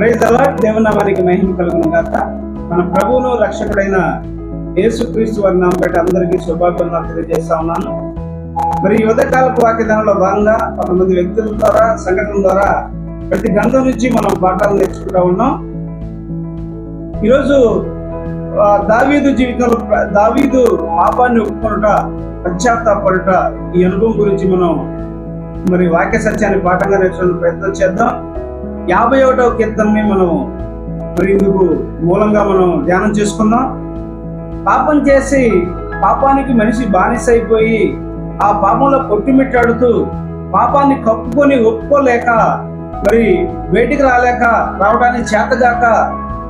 Praise అలా దేవునామానికి మహిమ కలుగును గాక. మన ప్రభువును రక్షకుడైన యేసుక్రీస్తు వారి నామం బట్టి అందరికీ శుభాభివందనాలు తెలియజేస్తా ఉన్నాను. మరి యువత కాలపు వాక్యదానంలో భాగంగా కొంతమంది వ్యక్తుల ద్వారా సంఘటన ద్వారా ప్రతి గ్రంథం నుంచి మనం పాఠాలు నేర్చుకుంటా ఉన్నాం. ఈరోజు దావీదు జీవితంలో దావీదు పాపాన్ని ఒప్పుకొనుట పశ్చాత్తాపడుట ఈ అనుభవం గురించి మనం మరి వాక్య సత్యాన్ని పాఠంగా నేర్చుకునే ప్రయత్నం చేద్దాం. యాభై ఒకటవ కీర్తనని మనం మరి ఇందుకు మూలంగా మనం ధ్యానం చేసుకుందాం. పాపం చేసి పాపానికి మనిషి బానిస అయిపోయి ఆ పాపంలో కొట్టుమిట్టాడుతూ పాపాన్ని కప్పుకొని ఒప్పుకోలేక మరి బయటికి రాలేక రావడానికి చేతగాక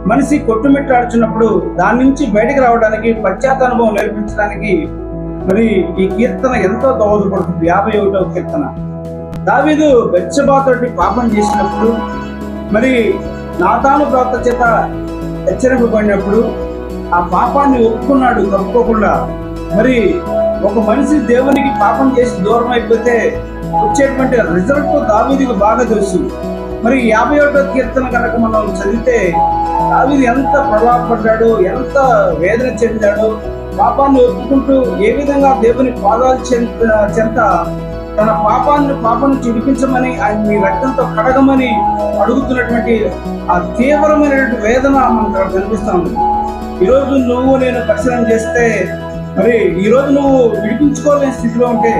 మనిషి కొట్టుమిట్టాడుచున్నప్పుడు దాని నుంచి బయటికి రావడానికి పశ్చాత్తానుభవం నేర్పించడానికి మరి ఈ కీర్తన ఎంతో దోహదపడుతుంది. యాభై ఒకటవ కీర్తన. దావీదు బెచ్చబాతోటి పాపం చేసినప్పుడు మరి నాతాను ప్రాప్త చేత హెచ్చరింపబడినప్పుడు ఆ పాపాన్ని ఒప్పుకున్నాడు తప్పుకోకుండా. మరి ఒక మనిషి దేవునికి పాపం చేసి దూరం అయిపోతే వచ్చేటువంటి రిజల్ట్ దావీదికి బాగా తెలుసు. మరి యాభై ఒకటో కీర్తన కనుక మనం చదివితే దావీది ఎంత ప్రభావపడ్డాడో ఎంత వేదన చెందాడో పాపాన్ని ఒప్పుకుంటూ ఏ విధంగా దేవుని పాదాలు చెంత చెంత తన పాపాన్ని పాపను చిడిపించమని ఆయన మీ రక్తంతో కడగమని అడుగుతున్నటువంటి ఆ తీవ్రమైనటువంటి వేదన మనకు అక్కడ కనిపిస్తా ఉంది. ఈరోజు నువ్వు నేను పరిశీలన చేస్తే మరి ఈరోజు నువ్వు విడిపించుకోలేని స్థితిలో ఉంటే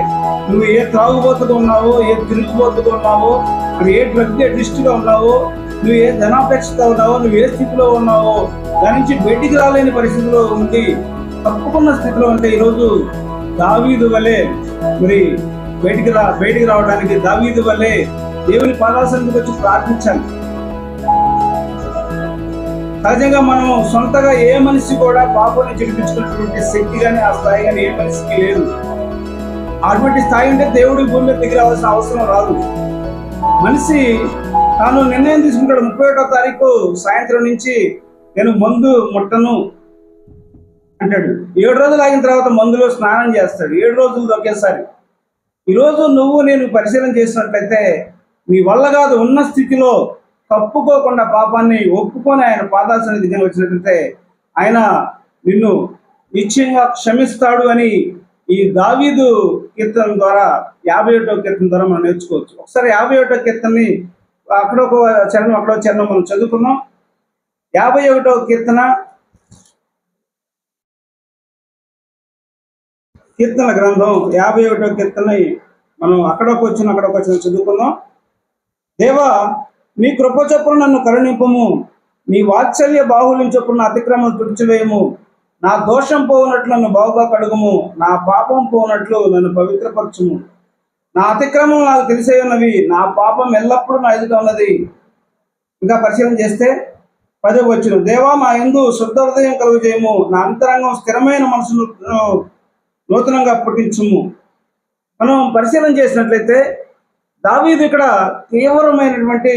నువ్వు ఏ త్రాగుబోతుగా ఉన్నావో ఏ తిరుగుబోతుగా ఉన్నావో మరి ఏ డ్రగ్ అడిస్ట్గా ఉన్నావో నువ్వు ఏ ధనాపేక్షతో ఉన్నావో నువ్వు ఏ స్థితిలో ఉన్నావో దాని నుంచి బయటికి రాలేని పరిస్థితిలో ఉంది తప్పుకున్న స్థితిలో ఉంటే ఈరోజు దావీదు వలె మరి బయటికి రా బయటికి రావడానికి దావీదు వల్లే దేవుని పాదాసనకు వచ్చి ప్రార్థించాలి. సహజంగా మనం సొంతగా ఏ మనిషి కూడా పాపాన్ని చిడిపించుకున్నటువంటి శక్తి కానీ ఆ స్థాయి కానీ ఏ మనిషికి లేదు. అటువంటి స్థాయి ఉంటే దేవుడి భూమి మీద దిగి రావాల్సిన అవసరం రాదు. మనిషి తాను నిర్ణయం తీసుకుంటాడు. ముప్పై ఒకటో తారీఖు సాయంత్రం నుంచి నేను మందు ముట్టను అంటాడు. ఏడు రోజులు ఆగిన తర్వాత మందులో స్నానం చేస్తాడు. ఏడు రోజులు ఒకేసారి. ఈరోజు నువ్వు నేను పరిశీలన చేసినట్లయితే నీ వల్ల కాదు ఉన్న స్థితిలో తప్పుకోకుండా పాపాన్ని ఒప్పుకొని ఆయన పాదాసన దిగిన వచ్చినట్లయితే ఆయన నిన్ను నిశ్చయంగా క్షమిస్తాడు అని ఈ దావీదు కీర్తన ద్వారా యాభై ఒకటో కీర్తన ద్వారా మనం నేర్చుకోవచ్చు. ఒకసారి యాభై ఒకటో కీర్తనని అక్కడ ఒక చరణం అక్కడ చరణం మనం చదువుకున్నాం యాభై ఒకటో కీర్తన కీర్తన గ్రంథం యాభై ఒకటో కీర్తనని మనం అక్కడొక వచ్చిన అక్కడొక వచ్చిన చదువుకుందాం. దేవా నీ కృప చొప్పున నన్ను కరుణింపము. నీ వాత్సల్య బాహుల్యం చొప్పున అతిక్రమం తుడిచివేయము. నా దోషం పోవునట్లు నన్ను బాగుగా కడుగుము. నా పాపం పోవునట్లు నన్ను పవిత్రపరచుము. నా అతిక్రమం నాకు తెలిసే ఉన్నవి నా పాపం ఎల్లప్పుడూ నా ఎదుట ఉన్నది. ఇంకా పరిశీలన చేస్తే పదే వచ్చిన దేవా మా ఎందు శుద్ధ హృదయం కలుగు చేయము నా అంతరంగం స్థిరమైన మనసును నూతనంగా పుట్టించుము. మనం పరిశీలన చేసినట్లయితే దావీదు ఇక్కడ తీవ్రమైనటువంటి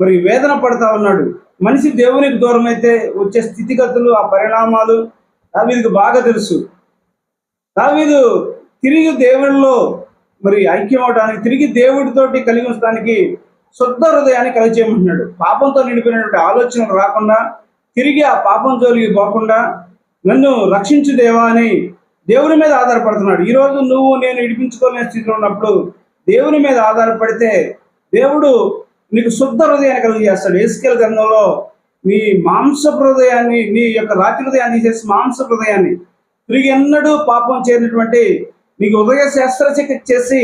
మరి వేదన పడతా ఉన్నాడు. మనిషి దేవునికి దూరం అయితే వచ్చే స్థితిగతులు ఆ పరిణామాలు దావీదుకు బాగా తెలుసు. దావీదు తిరిగి దేవుడిలో మరి ఐక్యం అవడానికి తిరిగి దేవుడితోటి కలిగి ఉంచడానికి శుద్ధ హృదయాన్ని కలిగి చేయమంటున్నాడు పాపంతో నిండిపోయినటువంటి ఆలోచనలు రాకుండా తిరిగి ఆ పాపం జోలికి పోకుండా నన్ను రక్షించు దేవా అని దేవుని మీద ఆధారపడుతున్నాడు. ఈరోజు నువ్వు నేను ఇడిపించుకోలేని స్థితిలో ఉన్నప్పుడు దేవుని మీద ఆధారపడితే దేవుడు నీకు శుద్ధ హృదయాన్ని కలిగి చేస్తాడు. ఏసుకెల్ గ్రంథంలో నీ మాంస హృదయాన్ని నీ యొక్క రాత్రి హృదయాన్ని తీసేసి మాంస హృదయాన్ని తిరిగి ఎన్నడూ పాపం చేరినటువంటి నీకు హృదయ శస్త్రచికిత్స చేసి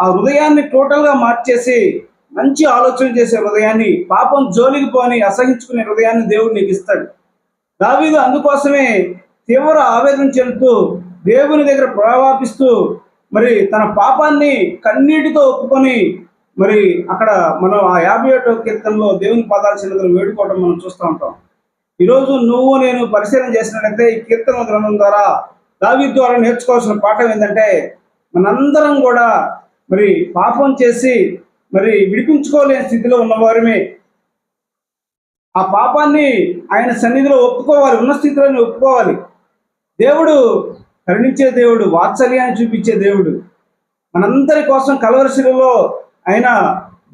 ఆ హృదయాన్ని టోటల్గా మార్చేసి మంచి ఆలోచన చేసే హృదయాన్ని పాపం జోలికి పోని అసహించుకునే హృదయాన్ని దేవుడు నీకు ఇస్తాడు. దావీదు అందుకోసమే తీవ్ర ఆవేదన చెందుతూ దేవుని దగ్గర ప్రలాపిస్తూ మరి తన పాపాన్ని కన్నీటితో ఒప్పుకొని మరి అక్కడ మనం ఆ యాభై ఏటో కీర్తనలో దేవుని పాదాల చిన్నదలు వేడుకోవడం మనం చూస్తూ ఉంటాం. ఈరోజు నువ్వు నేను పరిశీలన చేసినట్లయితే ఈ కీర్తన గ్రంథం ద్వారా దావీ ద్వారా నేర్చుకోవాల్సిన పాఠం ఏంటంటే మనందరం కూడా మరి పాపం చేసి మరి విడిపించుకోలేని స్థితిలో ఉన్నవారమే. ఆ పాపాన్ని ఆయన సన్నిధిలో ఒప్పుకోవాలి ఉన్న స్థితిలోనే ఒప్పుకోవాలి. దేవుడు కరుణించే దేవుడు వాత్సల్యాన్ని చూపించే దేవుడు. మనందరి కోసం కలవరిశిలలో ఆయన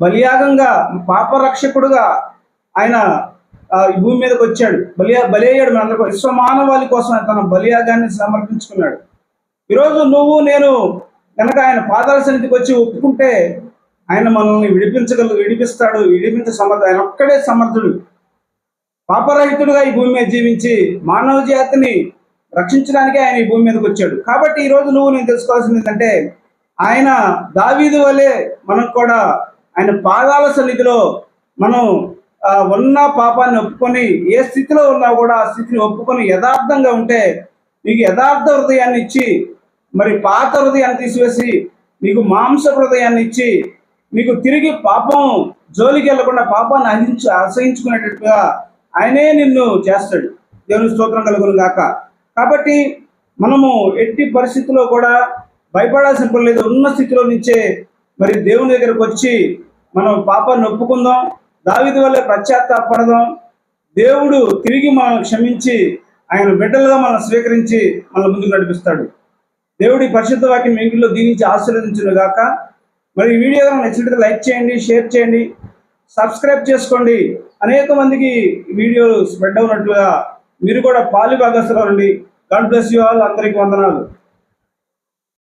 బలియాగంగా పాపరక్షకుడుగా ఆయన ఈ భూమి మీదకి వచ్చాడు. బలియా బలి అయ్యాడు మనందరికీ విశ్వమానవాళి కోసం తన బలియాగాన్ని సమర్పించుకున్నాడు. ఈరోజు నువ్వు నేను కనుక ఆయన పాదాల సన్నిధికి వచ్చి ఒప్పుకుంటే ఆయన మనల్ని విడిపించగల విడిపిస్తాడు. విడిపించ సమర్థ ఆయన ఒక్కడే సమర్థుడు. పాపరహితుడుగా ఈ భూమి మీద జీవించి మానవ జాతిని రక్షించడానికే ఆయన ఈ భూమి మీదకి వచ్చాడు. కాబట్టి ఈ రోజు నువ్వు నేను తెలుసుకోవాల్సింది ఏంటంటే ఆయన దావీదు వలె మనకు కూడా ఆయన పాదాల సన్నిధిలో మనం ఉన్న పాపాన్ని ఒప్పుకొని ఏ స్థితిలో ఉన్నా కూడా ఆ స్థితిని ఒప్పుకొని యథార్థంగా ఉంటే నీకు యథార్థ హృదయాన్ని ఇచ్చి మరి పాత హృదయాన్ని తీసివేసి నీకు మాంస హృదయాన్ని ఇచ్చి నీకు తిరిగి పాపం జోలికి వెళ్ళకుండా పాపాన్ని అహించు అసహించుకునేటట్టుగా ఆయనే నిన్ను చేస్తాడు. దేవుని స్తోత్రం కలుగును గాక. కాబట్టి మనము ఎట్టి పరిస్థితుల్లో కూడా భయపడాల్సిన పని లేదు. ఉన్న స్థితిలో నుంచే మరి దేవుని దగ్గరకు వచ్చి మనం పాపాన్ని ఒప్పుకుందాం. దావిది వల్ల పశ్చాత్తాపడదాం దేవుడు తిరిగి మనం క్షమించి ఆయన బిడ్డలుగా మనం స్వీకరించి మన ముందుకు నడిపిస్తాడు. దేవుడి పరిశుద్ధ వాక్యం మిగిలిలో దీనించి ఆశీర్వదించును గాక. మరి ఈ వీడియో నచ్చినట్టు లైక్ చేయండి షేర్ చేయండి సబ్స్క్రైబ్ చేసుకోండి. అనేక మందికి వీడియోలు స్ప్రెడ్ అవునట్లుగా మీరు కూడా పాలు భాగస్తులు అండి గాడ్ బ్లెస్ యూ ఆల్ అందరికీ వందనాలు.